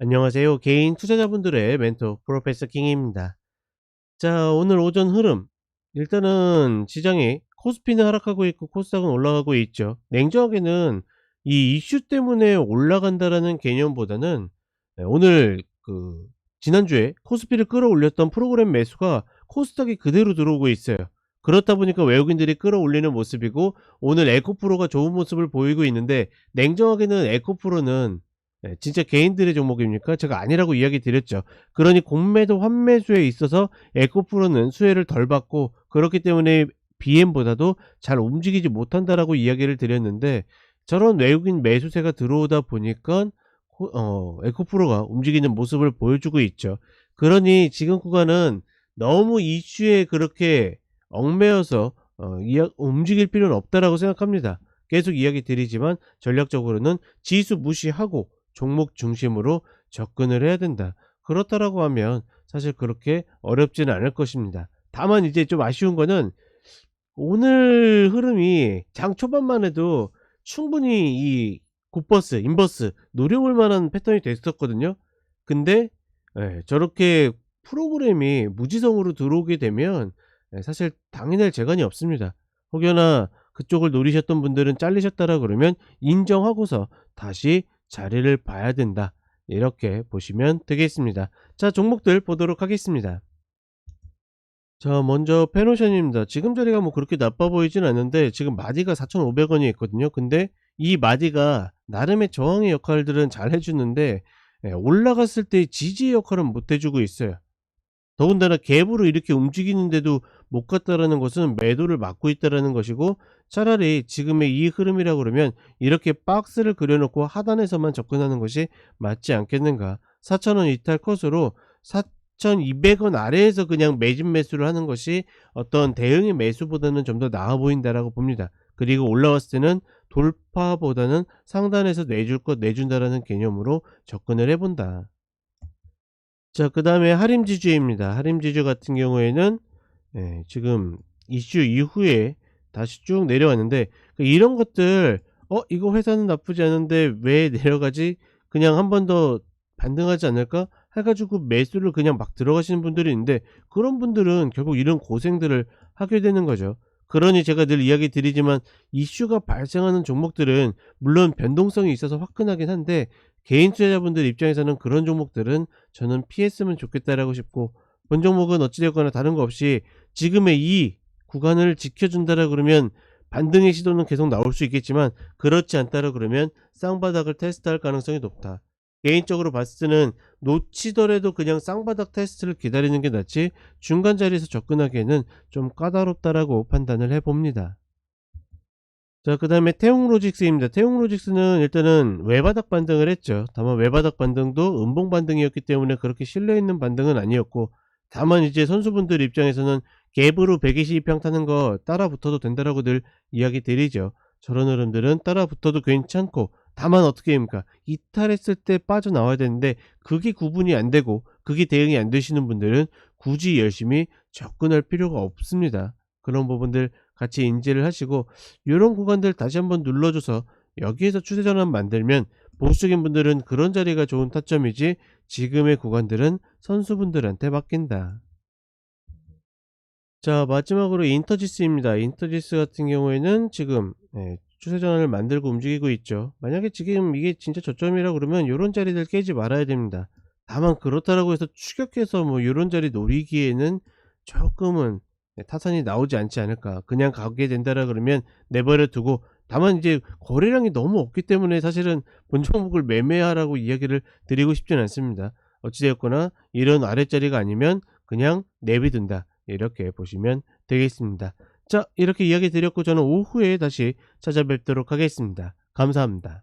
안녕하세요. 개인 투자자분들의 멘토 프로페서 킹입니다. 자, 오늘 오전 흐름. 일단은 시장이 코스피는 하락하고 있고 코스닥은 올라가고 있죠. 냉정하게는 이 이슈 때문에 올라간다라는 개념보다는 네, 오늘 그 지난주에 코스피를 끌어올렸던 프로그램 매수가 코스닥이 그대로 들어오고 있어요. 그렇다 보니까 외국인들이 끌어올리는 모습이고 오늘 에코프로가 좋은 모습을 보이고 있는데 냉정하게는 에코프로는 네, 진짜 개인들의 종목입니까? 제가 아니라고 이야기 드렸죠. 그러니 공매도 환매수에 있어서 에코프로는 수혜를 덜 받고 그렇기 때문에 BM보다도 잘 움직이지 못한다라고 이야기를 드렸는데 저런 외국인 매수세가 들어오다 보니까 어, 에코프로가 움직이는 모습을 보여주고 있죠. 그러니 지금 구간은 너무 이슈에 그렇게 얽매여서 어, 이야, 움직일 필요는 없다라고 생각합니다. 계속 이야기 드리지만 전략적으로는 지수 무시하고 종목 중심으로 접근을 해야 된다. 그렇다라고 하면 사실 그렇게 어렵지는 않을 것입니다. 다만 이제 좀 아쉬운 거는 오늘 흐름이 장 초반만 해도 충분히 이 굿버스, 인버스 노려볼 만한 패턴이 됐었거든요. 근데 예, 저렇게 프로그램이 무지성으로 들어오게 되면 예, 사실 당연할 재간이 없습니다. 혹여나 그쪽을 노리셨던 분들은 잘리셨다라 그러면 인정하고서 다시 자리를 봐야 된다. 이렇게 보시면 되겠습니다. 자, 종목들 보도록 하겠습니다. 자, 먼저 페노션입니다. 지금 자리가 뭐 그렇게 나빠 보이진 않는데 지금 마디가 4,500원이 있거든요. 근데 이 마디가 나름의 저항의 역할들은 잘 해주는데 예, 올라갔을 때 지지의 역할은 못 해주고 있어요. 더군다나 갭으로 이렇게 움직이는데도 못 갔다라는 것은 매도를 막고 있다라는 것이고 차라리 지금의 이 흐름이라 그러면 이렇게 박스를 그려놓고 하단에서만 접근하는 것이 맞지 않겠는가 4,000원 이탈 컷으로 4,200원 아래에서 그냥 매진 매수를 하는 것이 어떤 대응의 매수보다는 좀 더 나아 보인다라고 봅니다. 그리고 올라왔을 때는 돌파보다는 상단에서 내줄 것 내준다라는 개념으로 접근을 해본다. 자, 그 다음에 하림지주입니다. 하림지주 같은 경우에는 예, 지금 이슈 이후에 다시 쭉 내려왔는데 그 이런 것들 어 이거 회사는 나쁘지 않은데 왜 내려가지? 그냥 한 번 더 반등하지 않을까? 해가지고 매수를 그냥 막 들어가시는 분들이 있는데 그런 분들은 결국 이런 고생들을 하게 되는 거죠. 그러니 제가 늘 이야기 드리지만 이슈가 발생하는 종목들은 물론 변동성이 있어서 화끈하긴 한데 개인 투자자분들 입장에서는 그런 종목들은 저는 피했으면 좋겠다라고 싶고 본 종목은 어찌되었거나 다른 거 없이 지금의 이 구간을 지켜준다라 그러면 반등의 시도는 계속 나올 수 있겠지만 그렇지 않다라 그러면 쌍바닥을 테스트할 가능성이 높다. 개인적으로 때는 놓치더라도 그냥 쌍바닥 테스트를 기다리는 게 낫지 중간 자리에서 접근하기에는 좀 까다롭다라고 판단을 해봅니다. 자, 그 다음에 태웅로직스입니다. 태웅로직스는 일단은 외바닥 반등을 했죠. 다만 외바닥 반등도 음봉 반등이었기 때문에 그렇게 신뢰있는 반등은 아니었고 다만 이제 선수분들 입장에서는 갭으로 122평 타는 거 따라 붙어도 된다라고 늘 이야기 드리죠. 저런 흐름들은 따라 붙어도 괜찮고 다만 어떻게 합니까? 이탈했을 때 빠져나와야 되는데 그게 구분이 안 되고 그게 대응이 안 되시는 분들은 굳이 열심히 접근할 필요가 없습니다. 그런 부분들 같이 인지를 하시고 이런 구간들 다시 한번 눌러줘서 여기에서 추세 전환 만들면 보수적인 분들은 그런 자리가 좋은 타점이지 지금의 구간들은 선수분들한테 맡긴다. 자 마지막으로 인터지스입니다. 인터지스 같은 경우에는 지금 네, 추세 전환을 만들고 움직이고 있죠. 만약에 지금 이게 진짜 저점이라 그러면 이런 자리들 깨지 말아야 됩니다. 다만 그렇다라고 해서 추격해서 뭐 이런 자리 노리기에는 조금은 네, 타산이 나오지 않지 않을까. 그냥 가게 된다라 그러면 내버려 두고 다만 이제 거래량이 너무 없기 때문에 사실은 본 종목을 매매하라고 이야기를 드리고 싶진 않습니다. 어찌되었거나 이런 아랫자리가 아니면 그냥 내비둔다. 이렇게 보시면 되겠습니다. 자, 이렇게 이야기 드렸고 저는 오후에 다시 찾아뵙도록 하겠습니다. 감사합니다.